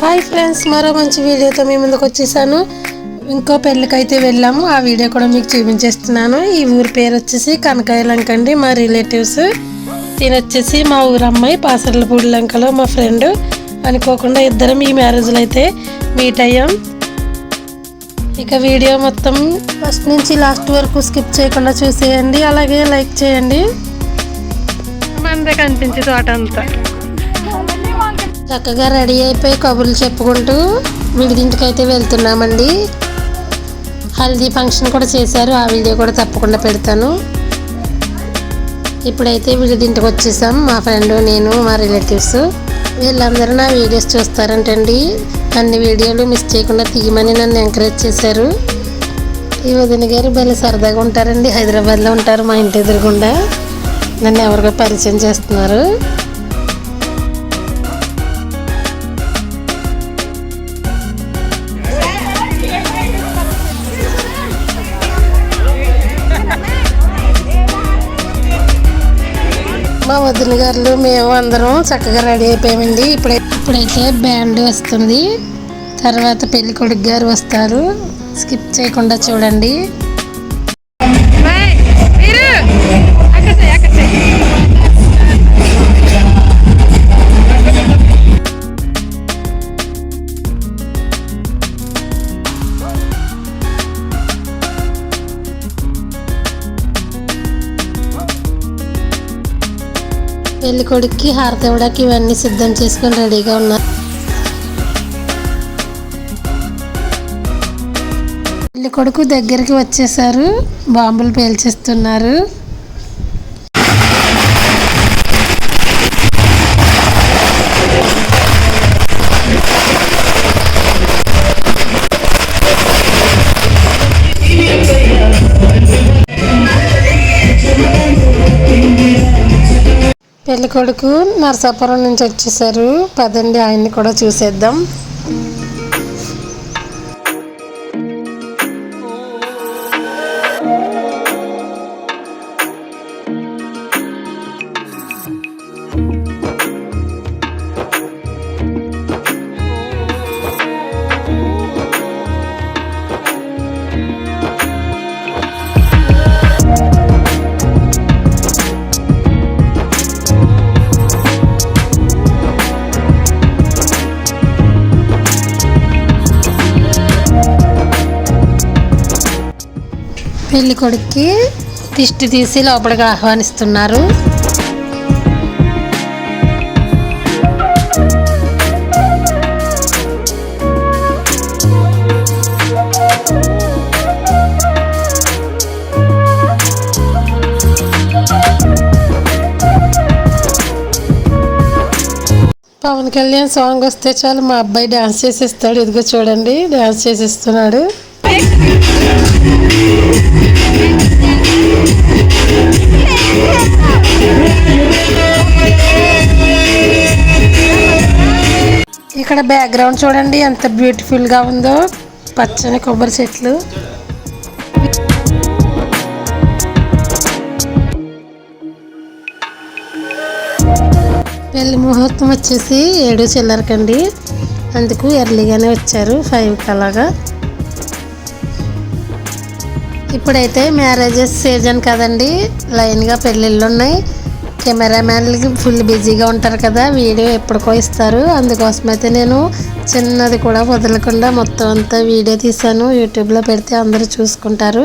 Hi friends మరో మంచి వీడియోతో మీ ముందుకు వచ్చేసాను. ఇంకో పెళ్ళికైతే వెళ్ళాము. ఆ వీడియో కూడా మీకు చూపించేస్తున్నాను. ఈ ఊరి పేరు వచ్చేసి కనకాయ లంక అండి. మా రిలేటివ్స్ తిని వచ్చేసి మా ఊరు అమ్మాయి పాసర్లపూడి లంకలో మా ఫ్రెండ్ అనుకోకుండా ఇద్దరం ఈ మ్యారేజ్లో అయితే మీట్ అయ్యాం. ఇక వీడియో మొత్తం ఫస్ట్ నుంచి లాస్ట్ వరకు స్కిప్ చేయకుండా చూసేయండి. అలాగే లైక్ చేయండి. మందే కనిపించే తోట అంతా. చక్కగా రెడీ అయిపోయి కబుర్లు చెప్పుకుంటూ విడిదింటికైతే వెళ్తున్నామండి. హల్దీ ఫంక్షన్ కూడా చేశారు. ఆ వీడియో కూడా తప్పకుండా పెడతాను. ఇప్పుడైతే విడిదింటికి వచ్చేసాం. మా ఫ్రెండ్ నేను మా రిలేటివ్స్. వీళ్ళందరూ నా వీడియోస్ చూస్తారంటండి. అన్ని వీడియోలు మిస్ చేయకుండా తీయమని నన్ను ఎంకరేజ్ చేశారు. ఈ వదిన గారు భలే సరదాగా ఉంటారండి. హైదరాబాద్లో ఉంటారు మా ఇంటి ఎదురుగుండా. నన్ను ఎవరికో పరిచయం చేస్తున్నారు. వదిన గారు మేము అందరం చక్కగా రెడీ అయిపోయామండి. ఇప్పుడై ఇప్పుడైతే బ్యాండ్ వస్తుంది. తర్వాత పెళ్ళికొడుకు గారు వస్తారు. స్కిప్ చేయకుండా చూడండి. పెళ్ళి కొడుక్కి హారతి ఇవ్వడానికి ఇవన్నీ సిద్ధం చేసుకొని రెడీగా ఉన్నారు. పెళ్ళి కొడుకు దగ్గరికి వచ్చేసారు. బాంబులు పేల్చేస్తున్నారు. పెళ్ళి కొడుకు నరసాపురం నుంచి వచ్చేసారు. పదండి ఆయన్ని కూడా చూసేద్దాం. పెళ్ళి కొడుక్కి దిష్టి తీసి లోపలికి ఆహ్వానిస్తున్నారు. పవన్ కళ్యాణ్ సాంగ్ వస్తే చాలు మా అబ్బాయి డ్యాన్స్ చేసేస్తాడు. ఇదిగో చూడండి డ్యాన్స్ చేసేస్తున్నాడు. ఇక్కడ బ్యాక్గ్రౌండ్ చూడండి ఎంత బ్యూటిఫుల్గా ఉందో. పచ్చని కొబ్బరి చెట్లు. పెళ్ళి ముహూర్తం వచ్చేసి ఏడు చిల్లరకండి. అందుకు ఎర్లీగానే వచ్చారు ఫైవ్కి అలాగా. ఇప్పుడైతే మ్యారేజెస్ సీజన్ కదండి. లైన్గా పెళ్ళిళ్ళు ఉన్నాయి. కెమెరామ్యాన్లకి ఫుల్ బిజీగా ఉంటారు కదా వీడియో ఎప్పటికో ఇస్తారు. అందుకోసం అయితే నేను చిన్నది కూడా వదలకుండా మొత్తం అంతా వీడియో తీసాను యూట్యూబ్లో పెడితే అందరూ చూసుకుంటారు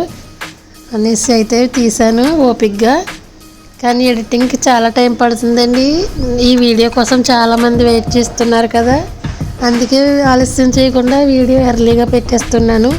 అనేసి అయితే తీసాను ఓపిక్గా కానీ ఎడిటింగ్కి చాలా టైం పడుతుందండి. ఈ వీడియో కోసం చాలామంది వెయిట్ చేస్తున్నారు కదా. అందుకే ఆలస్యం చేయకుండా వీడియో ఎర్లీగా పెట్టేస్తున్నాను.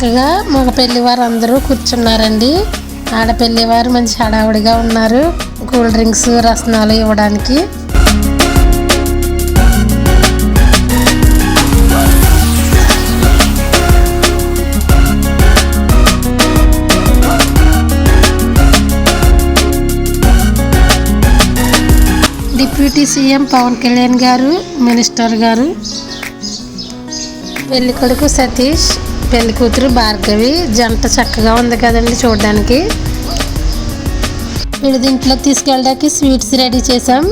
చక్కగా మగ పెళ్ళివారు అందరూ కూర్చున్నారండి. ఆడపెళ్ళివారు మంచి హడావుడిగా ఉన్నారు. కూల్ డ్రింక్స్ రసనాలు ఇవ్వడానికి. డిప్యూటీ సీఎం పవన్ కళ్యాణ్ గారు మినిస్టర్ గారు పెళ్ళికొడుకు సతీష్ పెళ్ళి కూతురు భార్గవి. జంట చక్కగా ఉంది కదండి చూడడానికి. వీడి దీంట్లో తీసుకెళ్ళడానికి స్వీట్స్ రెడీ చేసాం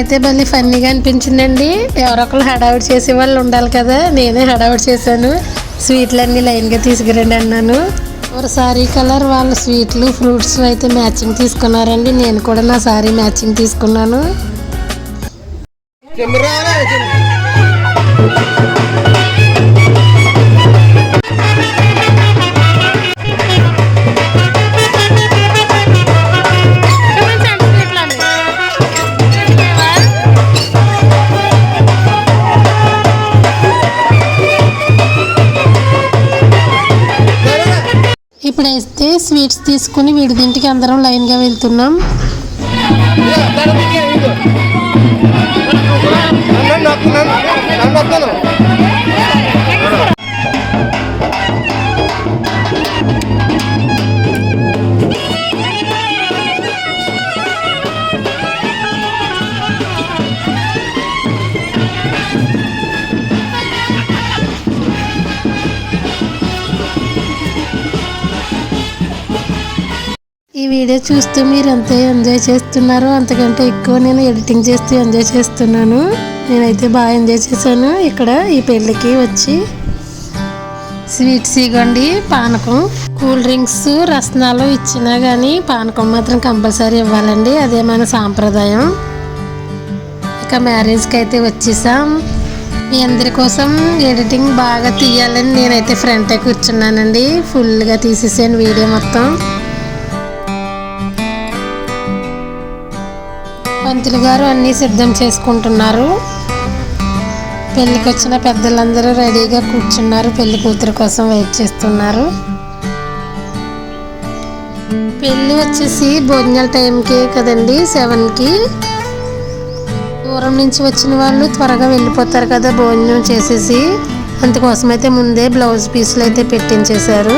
నాకైతే మళ్ళీ ఫన్నీగా అనిపించిందండి. ఎవరొకరు హడావిడి చేసే వాళ్ళు ఉండాలి కదా. నేనే హడావిడి చేశాను. స్వీట్లన్నీ లైన్గా తీసుకురండి అన్నాను. ఒక సారీ కలర్ వాళ్ళ స్వీట్లు ఫ్రూట్స్ అయితే మ్యాచింగ్ తీసుకున్నారండి. నేను కూడా నా సారీ మ్యాచింగ్ తీసుకున్నాను. ఇప్పుడైతే స్వీట్స్ తీసుకుని వీడిదింటికి అందరం లైన్గా వెళ్తున్నాం. ఈ వీడియో చూస్తూ మీరు ఎంత ఎంజాయ్ చేస్తున్నారో అంతకంటే ఎక్కువ నేను ఎడిటింగ్ చేస్తూ ఎంజాయ్ చేస్తున్నాను. నేనైతే బాగా ఎంజాయ్ చేశాను. ఇక్కడ ఈ పెళ్ళికి వచ్చి స్వీట్స్ ఇవ్వండి పానకం. కూల్ డ్రింక్స్ రసనాలు ఇచ్చినా కానీ పానకం మాత్రం కంపల్సరీ ఇవ్వాలండి. అదే మన సాంప్రదాయం. ఇక మ్యారేజ్కి అయితే వచ్చేసాం. మీ అందరి కోసం ఎడిటింగ్ బాగా తీయాలని నేనైతే ఫ్రంటే కూర్చున్నానండి. ఫుల్గా తీసేసాను వీడియో మొత్తం. పంతులు గారు అన్నీ సిద్ధం చేసుకుంటున్నారు. పెళ్ళికి వచ్చిన పెద్దలందరూ రెడీగా కూర్చున్నారు. పెళ్ళి కూతురు కోసం వెయిట్ చేస్తున్నారు. పెళ్ళి వచ్చేసి భోజనాల టైంకి కదండి సెవెన్కి. దూరం నుంచి వచ్చిన వాళ్ళు త్వరగా వెళ్ళిపోతారు కదా భోజనం చేసేసి. అందుకోసం అయితే ముందే బ్లౌజ్ పీసులు అయితే పెట్టించేశారు.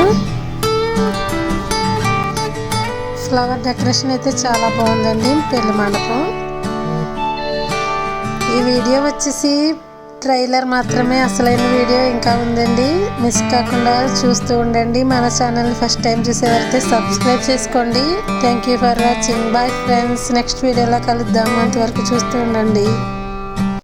ఫ్లవర్ డెకరేషన్ అయితే చాలా బాగుందండి పెళ్ళి మండపం. ఈ వీడియో వచ్చేసి ట్రైలర్ మాత్రమే అసలైన వీడియో ఇంకా ఉందండి. మిస్ కాకుండా చూస్తూ ఉండండి. మన ఛానల్ ఫస్ట్ టైం చూసేవారైతే సబ్స్క్రైబ్ చేసుకోండి. Thank you for watching bye friends next వీడియోలో కలుద్దాం. అంతవరకు చూస్తూ ఉండండి.